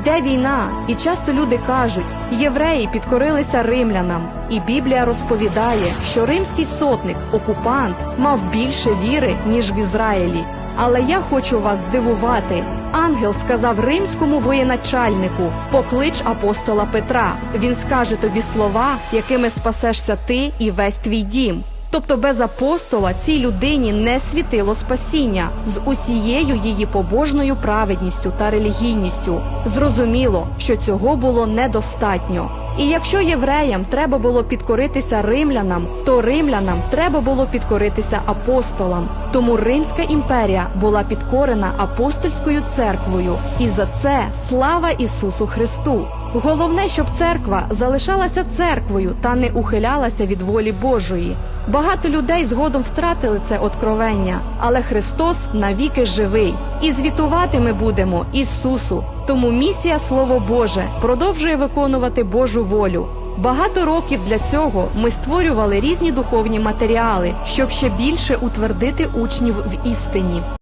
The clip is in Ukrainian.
Йде війна, і часто люди кажуть, євреї підкорилися римлянам, і Біблія розповідає, що римський сотник, окупант, мав більше віри, ніж в Ізраїлі. Але я хочу вас здивувати. Ангел сказав римському воєначальнику: поклич апостола Петра. Він скаже тобі слова, якими спасешся ти і весь твій дім. Тобто без апостола цій людині не світило спасіння з усією її побожною праведністю та релігійністю. Зрозуміло, що цього було недостатньо. І якщо євреям треба було підкоритися римлянам, то римлянам треба було підкоритися апостолам. Тому Римська імперія була підкорена апостольською церквою, і за це слава Ісусу Христу. Головне, щоб церква залишалася церквою та не ухилялася від волі Божої. Багато людей згодом втратили це откровення, але Христос навіки живий, і звітувати ми будемо Ісусу. Тому місія Слово Боже продовжує виконувати Божу волю. Багато років для цього ми створювали різні духовні матеріали, щоб ще більше утвердити учнів в істині.